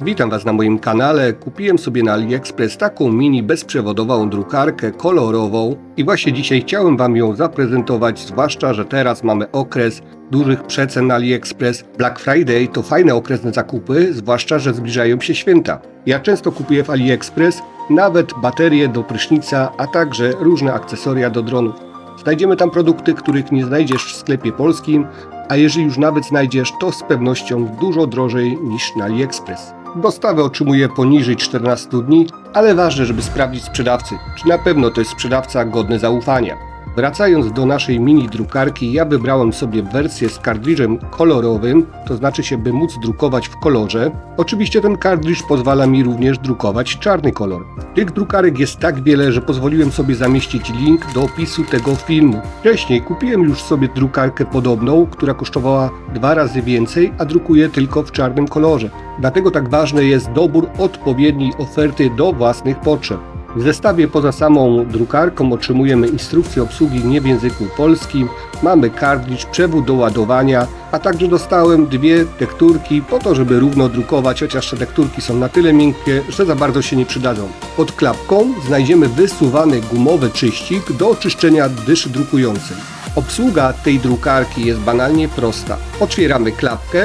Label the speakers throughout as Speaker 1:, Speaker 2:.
Speaker 1: Witam Was na moim kanale. Kupiłem sobie na AliExpress taką mini bezprzewodową drukarkę kolorową i właśnie dzisiaj chciałem Wam ją zaprezentować, zwłaszcza, że teraz mamy okres dużych przecen na AliExpress. Black Friday to fajny okres na zakupy, zwłaszcza, że zbliżają się święta. Ja często kupuję w AliExpress nawet baterie do prysznica, a także różne akcesoria do dronów. Znajdziemy tam produkty, których nie znajdziesz w sklepie polskim, a jeżeli już nawet znajdziesz, to z pewnością dużo drożej niż na AliExpress. Dostawę otrzymuję poniżej 14 dni, ale ważne, żeby sprawdzić sprzedawcy, czy na pewno to jest sprzedawca godny zaufania. Wracając do naszej mini drukarki, ja wybrałem sobie wersję z kartridżem kolorowym, to znaczy się, by móc drukować w kolorze. Oczywiście ten kartridż pozwala mi również drukować czarny kolor. Tych drukarek jest tak wiele, że pozwoliłem sobie zamieścić link do opisu tego filmu. Wcześniej kupiłem już sobie drukarkę podobną, która kosztowała dwa razy więcej, a drukuje tylko w czarnym kolorze. Dlatego tak ważny jest dobór odpowiedniej oferty do własnych potrzeb. W zestawie poza samą drukarką otrzymujemy instrukcję obsługi nie w języku polskim, mamy kartridż, przewód do ładowania, a także dostałem dwie tekturki po to, żeby równo drukować, chociaż te tekturki są na tyle miękkie, że za bardzo się nie przydadzą. Pod klapką znajdziemy wysuwany gumowy czyścik do oczyszczenia dyszy drukującej. Obsługa tej drukarki jest banalnie prosta. Otwieramy klapkę,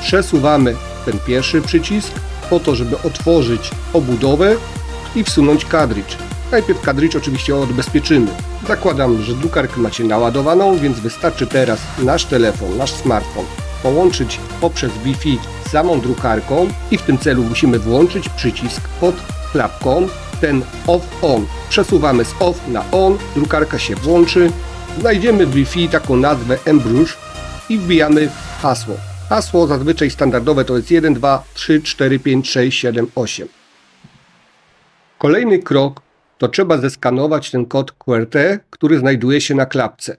Speaker 1: przesuwamy ten pierwszy przycisk po to, żeby otworzyć obudowę i wsunąć kadrycz. Najpierw kadrycz oczywiście odbezpieczymy. Zakładam, że drukarkę macie naładowaną, więc wystarczy teraz nasz telefon, nasz smartfon połączyć poprzez Wi-Fi z samą drukarką i w tym celu musimy włączyć przycisk pod klapką, ten off-on. Przesuwamy z off na on, drukarka się włączy, znajdziemy w Wi-Fi taką nazwę Embrush i wbijamy hasło. Hasło zazwyczaj standardowe to jest 1, 2, 3, 4, 5, 6, 7, 8. Kolejny krok to trzeba zeskanować ten kod QWERTY, który znajduje się na klapce.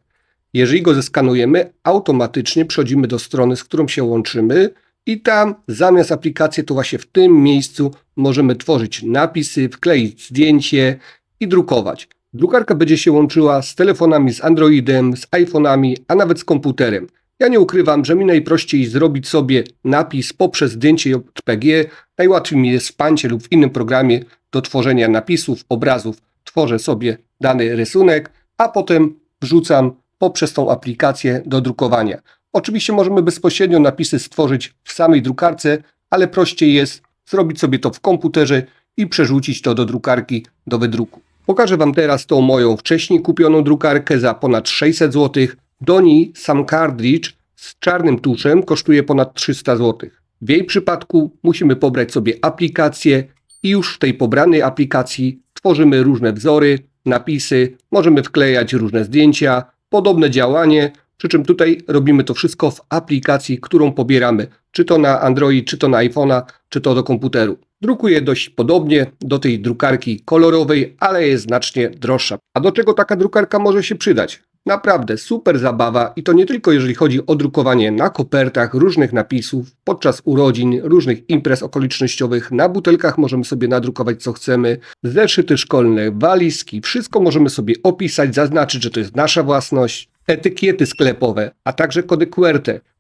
Speaker 1: Jeżeli go zeskanujemy, automatycznie przechodzimy do strony, z którą się łączymy i tam zamiast aplikacji to właśnie w tym miejscu możemy tworzyć napisy, wkleić zdjęcie i drukować. Drukarka będzie się łączyła z telefonami z Androidem, z iPhone'ami, a nawet z komputerem. Ja nie ukrywam, że mi najprościej zrobić sobie napis poprzez zdjęcie JPG. Najłatwiej mi jest w Pancie lub w innym programie do tworzenia napisów, obrazów. Tworzę sobie dany rysunek, a potem wrzucam poprzez tą aplikację do drukowania. Oczywiście możemy bezpośrednio napisy stworzyć w samej drukarce, ale prościej jest zrobić sobie to w komputerze i przerzucić to do drukarki do wydruku. Pokażę Wam teraz tą moją wcześniej kupioną drukarkę za ponad 600 zł. Do niej sam kartridż z czarnym tuszem kosztuje ponad 300 zł. W jej przypadku musimy pobrać sobie aplikację i już w tej pobranej aplikacji tworzymy różne wzory, napisy, możemy wklejać różne zdjęcia, podobne działanie, przy czym tutaj robimy to wszystko w aplikacji, którą pobieramy, czy to na Android, czy to na iPhone'a, czy to do komputeru. Drukuje dość podobnie do tej drukarki kolorowej, ale jest znacznie droższa. A do czego taka drukarka może się przydać? Naprawdę super zabawa i to nie tylko jeżeli chodzi o drukowanie na kopertach różnych napisów, podczas urodzin, różnych imprez okolicznościowych, na butelkach możemy sobie nadrukować co chcemy, zeszyty szkolne, walizki, wszystko możemy sobie opisać, zaznaczyć, że to jest nasza własność, etykiety sklepowe, a także kody.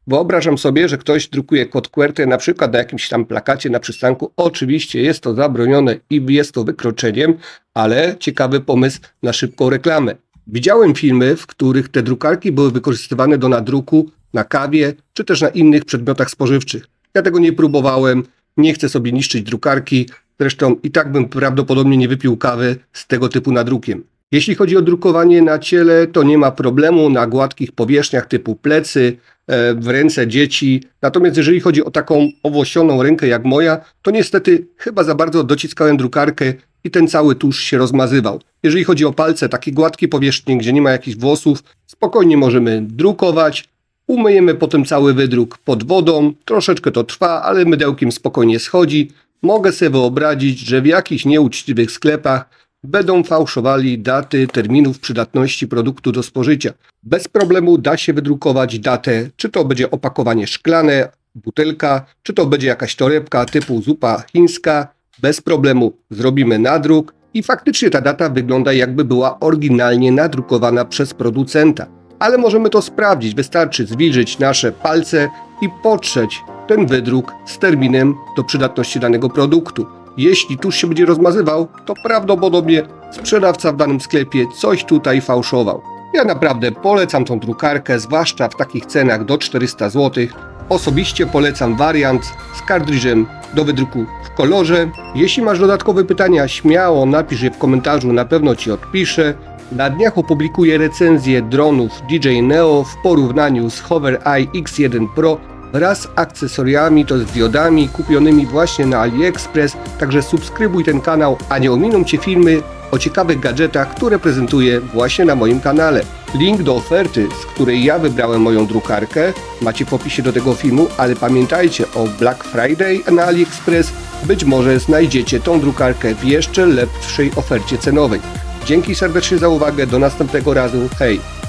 Speaker 1: Wyobrażam sobie, że ktoś drukuje kod QWERTY na przykład na jakimś tam plakacie na przystanku. Oczywiście jest to zabronione i jest to wykroczeniem, ale ciekawy pomysł na szybką reklamę. Widziałem filmy, w których te drukarki były wykorzystywane do nadruku na kawie, czy też na innych przedmiotach spożywczych. Ja tego nie próbowałem, nie chcę sobie niszczyć drukarki, zresztą i tak bym prawdopodobnie nie wypił kawy z tego typu nadrukiem. Jeśli chodzi o drukowanie na ciele, to nie ma problemu na gładkich powierzchniach typu plecy, e, w ręce dzieci. Natomiast jeżeli chodzi o taką owłosioną rękę jak moja, to niestety chyba za bardzo dociskałem drukarkę i ten cały tusz się rozmazywał. Jeżeli chodzi o palce, takie gładkie powierzchnie, gdzie nie ma jakichś włosów, spokojnie możemy drukować. Umyjemy potem cały wydruk pod wodą. Troszeczkę to trwa, ale mydełkiem spokojnie schodzi. Mogę sobie wyobrazić, że w jakichś nieuczciwych sklepach będą fałszowali daty terminów przydatności produktu do spożycia. Bez problemu da się wydrukować datę, czy to będzie opakowanie szklane, butelka, czy to będzie jakaś torebka typu zupa chińska. Bez problemu zrobimy nadruk i faktycznie ta data wygląda jakby była oryginalnie nadrukowana przez producenta. ale możemy to sprawdzić. Wystarczy zwilżyć nasze palce i potrzeć ten wydruk z terminem do przydatności danego produktu. Jeśli tusz się będzie rozmazywał, to prawdopodobnie sprzedawca w danym sklepie coś tutaj fałszował. Ja naprawdę polecam tą drukarkę, zwłaszcza w takich cenach do 400 zł. Osobiście polecam wariant z kartridżem do wydruku w kolorze. Jeśli masz dodatkowe pytania, śmiało napisz je w komentarzu, na pewno Ci odpiszę. Na dniach opublikuję recenzję dronów DJI Neo w porównaniu z Hover Eye X1 Pro wraz z akcesoriami, to z diodami kupionymi właśnie na AliExpress. Także subskrybuj ten kanał, a nie ominą Cię filmy o ciekawych gadżetach, które prezentuję właśnie na moim kanale. Link do oferty, z której ja wybrałem moją drukarkę, macie w opisie do tego filmu, ale pamiętajcie o Black Friday na AliExpress. Być może znajdziecie tą drukarkę w jeszcze lepszej ofercie cenowej. Dzięki serdecznie za uwagę, do następnego razu, hej!